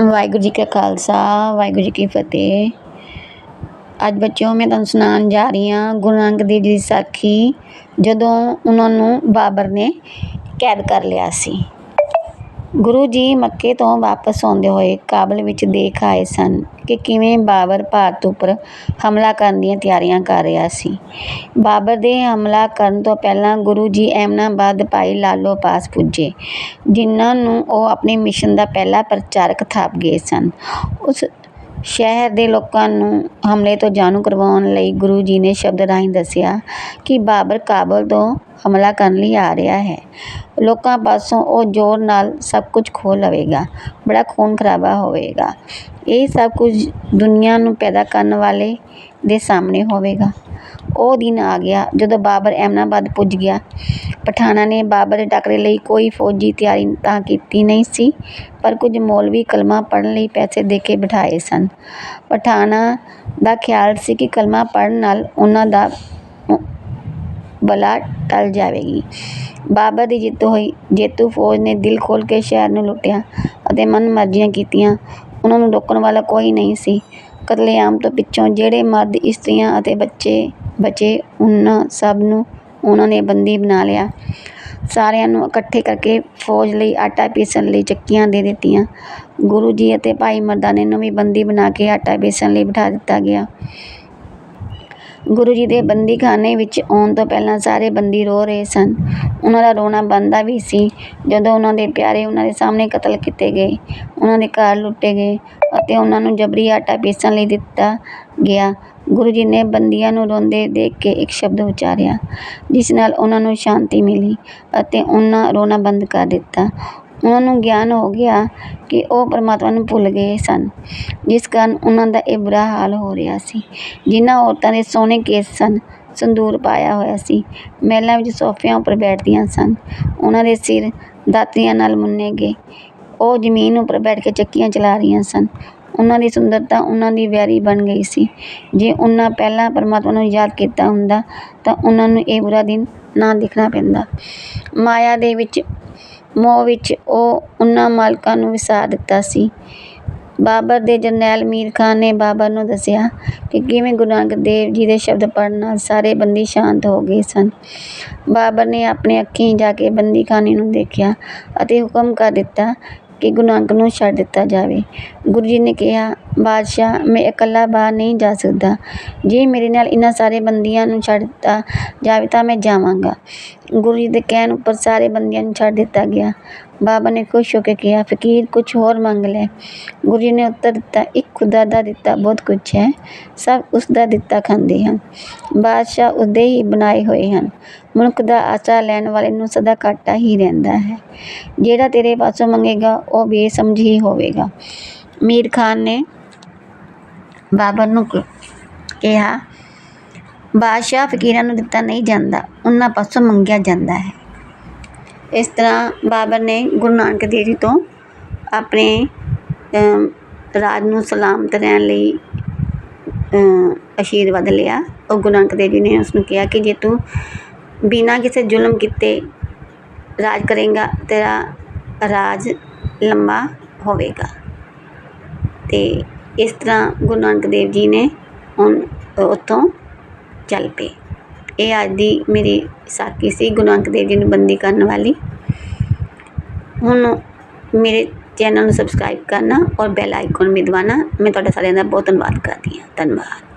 ਵਾਹਿਗੁਰੂ ਜੀ ਕਾ ਖਾਲਸਾ, ਵਾਹਿਗੁਰੂ ਜੀ ਕੀ ਫਤਿਹ। ਅੱਜ ਬੱਚਿਓ, ਮੈਂ ਤੁਹਾਨੂੰ ਸੁਣਾਉਣ ਜਾ ਰਹੀ ਹਾਂ ਗੁਰੂ ਨਾਨਕ ਦੇਵ ਜੀ ਦੀ ਸਾਖੀ, ਜਦੋਂ ਉਹਨਾਂ ਨੂੰ ਬਾਬਰ ਨੇ ਕੈਦ ਕਰ ਲਿਆ ਸੀ। ਗੁਰੂ ਜੀ ਮੱਕੇ ਤੋਂ ਵਾਪਸ ਆਉਂਦੇ ਹੋਏ ਕਾਬਲ ਵਿੱਚ ਦੇਖ ਆਏ ਸਨ ਕਿ ਕਿਵੇਂ ਬਾਬਰ ਭਾਰਤ ਉੱਪਰ ਹਮਲਾ ਕਰਨ ਦੀਆਂ ਤਿਆਰੀਆਂ ਕਰ ਰਿਹਾ ਸੀ। ਬਾਬਰ ਦੇ ਹਮਲਾ ਕਰਨ ਤੋਂ ਪਹਿਲਾਂ ਗੁਰੂ ਜੀ ਐਮਨਾਬਾਦ ਭਾਈ ਲਾਲੋ ਪਾਸ ਪੁੱਜੇ, ਜਿਨ੍ਹਾਂ ਨੂੰ ਉਹ ਆਪਣੇ ਮਿਸ਼ਨ ਦਾ ਪਹਿਲਾ ਪ੍ਰਚਾਰਕ ਥਾਪ ਗਏ ਸਨ। ਉਸ ਸ਼ਹਿਰ ਦੇ ਲੋਕਾਂ ਨੂੰ ਹਮਲੇ ਤੋਂ ਜਾਣੂ ਕਰਵਾਉਣ ਲਈ ਗੁਰੂ ਜੀ ਨੇ ਸ਼ਬਦ ਰਾਹੀਂ ਦੱਸਿਆ ਕਿ ਬਾਬਰ ਕਾਬਲ ਤੋਂ ਹਮਲਾ ਕਰਨ ਲਈ ਆ ਰਿਹਾ ਹੈ। ਲੋਕਾਂ ਪਾਸੋਂ ਉਹ ਜ਼ੋਰ ਨਾਲ ਸਭ ਕੁਝ ਖੋਹ ਲਵੇਗਾ, ਬੜਾ ਖੂਨ ਖਰਾਬਾ ਹੋਵੇਗਾ। ਇਹ ਸਭ ਕੁਝ ਦੁਨੀਆ ਨੂੰ ਪੈਦਾ ਕਰਨ ਵਾਲੇ ਦੇ ਸਾਹਮਣੇ ਹੋਵੇਗਾ। ਉਹ ਦਿਨ ਆ ਗਿਆ ਜਦੋਂ ਬਾਬਰ ਅਹਿਮਦਾਬਾਦ ਪੁੱਜ ਗਿਆ। ਪਠਾਨਾਂ ਨੇ ਬਾਬਰ ਦੇ ਟਾਕਰੇ ਲਈ ਕੋਈ ਫੌਜੀ ਤਿਆਰੀ ਤਾਂ ਕੀਤੀ ਨਹੀਂ ਸੀ, ਪਰ ਕੁਝ ਮੌਲਵੀ ਕਲਮਾ ਪੜ੍ਹਨ ਲਈ ਪੈਸੇ ਦੇ ਕੇ ਬਿਠਾਏ ਸਨ। ਪਠਾਨਾਂ ਦਾ ਖਿਆਲ ਸੀ ਕਿ ਕਲਮਾ ਪੜ੍ਹਨ ਨਾਲ ਉਹਨਾਂ ਦਾ ਬਲਾ ਟਲ ਜਾਵੇਗੀ। ਬਾਬਰ ਦੀ ਜਿੱਤ ਹੋਈ, ਜੇਤੂ ਫੌਜ ਨੇ ਦਿਲ ਖੋਲ੍ਹ ਕੇ ਸ਼ਹਿਰ ਨੂੰ ਲੁੱਟਿਆ ਅਤੇ ਮਨ ਮਰਜ਼ੀਆਂ ਕੀਤੀਆਂ। ਉਹਨਾਂ ਨੂੰ ਰੋਕਣ ਵਾਲਾ ਕੋਈ ਨਹੀਂ ਸੀ। ਕਤਲੇਆਮ ਤੋਂ ਪਿੱਛੋਂ ਜਿਹੜੇ ਮਰਦ, ਇਸਤਰੀਆਂ ਅਤੇ ਬੱਚੇ ਬਚੇ, ਉਹਨਾਂ ਸਭ ਨੂੰ ਉਹਨਾਂ ਨੇ ਬੰਦੀ ਬਣਾ ਲਿਆ। ਸਾਰਿਆਂ ਨੂੰ ਇਕੱਠੇ ਕਰਕੇ ਫੌਜ ਲਈ ਆਟਾ ਪੀਸਣ ਲਈ ਚੱਕੀਆਂ ਦੇ ਦਿੱਤੀਆਂ। ਗੁਰੂ ਜੀ ਅਤੇ ਭਾਈ ਮਰਦਾਨੇ ਨੂੰ ਵੀ ਬੰਦੀ ਬਣਾ ਕੇ ਆਟਾ ਪੀਸਣ ਲਈ ਬਿਠਾ ਦਿੱਤਾ ਗਿਆ। ਗੁਰੂ ਜੀ ਦੇ ਬੰਦੀਖਾਨੇ ਵਿੱਚ ਆਉਣ ਤੋਂ ਪਹਿਲਾਂ ਸਾਰੇ ਬੰਦੀ ਰੋ ਰਹੇ ਸਨ। ਉਹਨਾਂ ਦਾ ਰੋਣਾ ਬਣਦਾ ਵੀ ਸੀ। ਜਦੋਂ ਉਹਨਾਂ ਦੇ ਪਿਆਰੇ ਉਹਨਾਂ ਦੇ ਸਾਹਮਣੇ ਕਤਲ ਕੀਤੇ ਗਏ, ਉਹਨਾਂ ਦੇ ਘਰ ਲੁੱਟੇ ਗਏ ਅਤੇ ਉਹਨਾਂ ਨੂੰ ਜਬਰੀ ਆਟਾ ਪੀਸਣ ਲਈ ਦਿੱਤਾ ਗਿਆ, ਗੁਰੂ ਜੀ ਨੇ ਬੰਦੀਆਂ ਨੂੰ ਰੋਂਦੇ ਦੇਖ ਕੇ ਇੱਕ ਸ਼ਬਦ ਉਚਾਰਿਆ, ਜਿਸ ਨਾਲ ਉਹਨਾਂ ਨੂੰ ਸ਼ਾਂਤੀ ਮਿਲੀ ਅਤੇ ਉਹਨਾਂ ਰੋਣਾ ਬੰਦ ਕਰ ਦਿੱਤਾ। ਉਹਨਾਂ ਨੂੰ ਗਿਆਨ ਹੋ ਗਿਆ ਕਿ ਉਹ ਪਰਮਾਤਮਾ ਨੂੰ ਭੁੱਲ ਗਏ ਸਨ। ਜਿਸ ਕਾਰਨ ਉਹਨਾਂ ਦਾ ਇਹ ਬੁਰਾ ਹਾਲ ਹੋ ਰਿਹਾ ਸੀ। ਜਿਨ੍ਹਾਂ ਔਰਤਾਂ ਦੇ ਸੋਹਣੇ ਕੇਸ ਸਨ, ਸੰਦੂਰ ਪਾਇਆ ਹੋਇਆ ਸੀ। ਮਹਿਲਾਂ ਵਿੱਚ ਸੋਫਿਆਂ ਉੱਪਰ ਬੈਠਦੀਆਂ ਸਨ। ਉਹਨਾਂ ਦੇ ਸਿਰ ਦਾਤਰੀਆਂ ਨਾਲ ਮੁੰਨੇ ਗਏ। ਉਹ ਜ਼ਮੀਨ ਉੱਪਰ ਬੈਠ ਕੇ ਚੱਕੀਆਂ ਚਲਾ ਰਹੀਆਂ ਸਨ। ਉਹਨਾਂ ਦੀ ਸੁੰਦਰਤਾ ਉਹਨਾਂ ਦੀ ਵੈਰੀ ਬਣ ਗਈ ਸੀ। ਜੇ ਉਹਨਾਂ ਪਹਿਲਾਂ ਪਰਮਾਤਮਾ ਨੂੰ ਯਾਦ ਕੀਤਾ ਹੁੰਦਾ ਤਾਂ ਉਹਨਾਂ ਨੂੰ ਇਹ ਬੁਰਾ ਦਿਨ ਨਾ ਦੇਖਣਾ ਪੈਂਦਾ। ਮਾਇਆ ਦੇ ਵਿੱਚ ਮੋਹ ਵਿੱਚ ਉਹ ਉਹਨਾਂ ਮਾਲਕਾਂ ਨੂੰ ਵਸਾ ਦਿੱਤਾ ਸੀ। ਬਾਬਰ ਦੇ ਜਰਨੈਲ ਮੀਰ ਖਾਨ ਨੇ ਬਾਬਰ ਨੂੰ ਦੱਸਿਆ ਕਿ ਕਿਵੇਂ ਗੁਰੂ ਨਾਨਕ ਦੇਵ ਜੀ ਦੇ ਸ਼ਬਦ ਪੜ੍ਹਨ ਨਾਲ ਸਾਰੇ ਬੰਦੀ ਸ਼ਾਂਤ ਹੋ ਗਏ ਸਨ। ਬਾਬਰ ਨੇ ਆਪਣੇ ਅੱਖੀਂ ਜਾ ਕੇ ਬੰਦੀਖਾਨੇ ਨੂੰ ਦੇਖਿਆ ਅਤੇ ਹੁਕਮ ਕਰ ਦਿੱਤਾ ਕਿ ਗੁਰੂ ਨਾਨਕ ਨੂੰ ਛੱਡ ਦਿੱਤਾ ਜਾਵੇ। ਗੁਰੂ ਜੀ ਨੇ ਕਿਹਾ, ਬਾਦਸ਼ਾਹ, ਮੈਂ ਇਕੱਲਾ ਬਾਹਰ ਨਹੀਂ ਜਾ ਸਕਦਾ। ਜੇ ਮੇਰੇ ਨਾਲ ਇਹਨਾਂ ਸਾਰੇ ਬੰਦੀਆਂ ਨੂੰ ਛੱਡ ਦਿੱਤਾ ਜਾਵੇ ਤਾਂ ਮੈਂ ਜਾਵਾਂਗਾ। ਗੁਰੂ ਜੀ ਦੇ ਕਹਿਣ ਉੱਪਰ ਸਾਰੇ ਬੰਦੀਆਂ ਨੂੰ ਛੱਡ ਦਿੱਤਾ ਗਿਆ। ਬਾਬਾ ਨੇ ਖੁਸ਼ ਹੋ ਕੇ ਕਿਹਾ, ਫਕੀਰ, ਕੁਛ ਹੋਰ ਮੰਗ ਲੈ। ਗੁਰੂ ਜੀ ਨੇ ਉੱਤਰ ਦਿੱਤਾ, ਇੱਕ ਖੁਦਾ ਦਾ ਦਿੱਤਾ ਬਹੁਤ ਕੁਛ ਹੈ। ਸਭ ਉਸ ਦਾ ਦਿੱਤਾ ਖਾਂਦੇ ਹਨ। ਬਾਦਸ਼ਾਹ ਉਹਦੇ ਹੀ ਬਣਾਏ ਹੋਏ ਹਨ। ਮਨੁੱਖ ਦਾ ਆਸਰਾ ਲੈਣ ਵਾਲੇ ਨੂੰ ਸਦਾ ਘਾਟਾ ਹੀ ਰਹਿੰਦਾ ਹੈ। ਜਿਹੜਾ ਤੇਰੇ ਪਾਸੋਂ ਮੰਗੇਗਾ, ਉਹ ਬੇਸਮਝ ਹੀ ਹੋਵੇਗਾ। ਮੀਰ ਖਾਨ ਨੇ ਬਾਬਰ ਨੂੰ ਕਿਹਾ, ਬਾਦਸ਼ਾਹ ਫਕੀਰਾਂ ਨੂੰ ਦਿੱਤਾ ਨਹੀਂ ਜਾਂਦਾ, ਉਹਨਾਂ ਪਾਸੋਂ ਮੰਗਿਆ ਜਾਂਦਾ ਹੈ। ਇਸ ਤਰ੍ਹਾਂ ਬਾਬਰ ਨੇ ਗੁਰੂ ਨਾਨਕ ਦੇਵ ਜੀ ਤੋਂ ਆਪਣੇ ਰਾਜ ਨੂੰ ਸਲਾਮਤ ਰਹਿਣ ਲਈ ਅਸ਼ੀਰਵਾਦ ਲਿਆ। ਉਹ ਗੁਰੂ ਨਾਨਕ ਦੇਵ ਜੀ ਨੇ ਉਸ ਨੂੰ ਕਿਹਾ ਕਿ ਜੇ ਤੂੰ ਬਿਨਾਂ ਕਿਸੇ ਜ਼ੁਲਮ ਕੀਤੇ ਰਾਜ ਕਰੇਗਾ, ਤੇਰਾ ਰਾਜ ਲੰਮਾ ਹੋਵੇਗਾ। ਤੇ ਇਸ ਤਰ੍ਹਾਂ ਗੁਰੂ ਨਾਨਕ ਦੇਵ ਜੀ ਨੇ ਹੁਣ ਉੱਥੋਂ ਚੱਲ ਪਏ। ਇਹ ਅੱਜ ਦੀ ਮੇਰੀ ਸਾਖੀ ਸੀ ਗੁਰੂ ਨਾਨਕ ਦੇਵ ਜੀ ਨੂੰ ਬੰਦੀ ਕਰਨ ਵਾਲੀ। ਹੁਣ ਮੇਰੇ ਚੈਨਲ ਨੂੰ ਸਬਸਕ੍ਰਾਈਬ ਕਰਨਾ ਔਰ ਬੈਲ ਆਈਕਨ ਵੀ ਦਬਾਉਣਾ। ਮੈਂ ਤੁਹਾਡਾ ਸਾਰਿਆਂ ਦਾ ਬਹੁਤ ਧੰਨਵਾਦ ਕਰਦੀ ਹਾਂ। ਧੰਨਵਾਦ।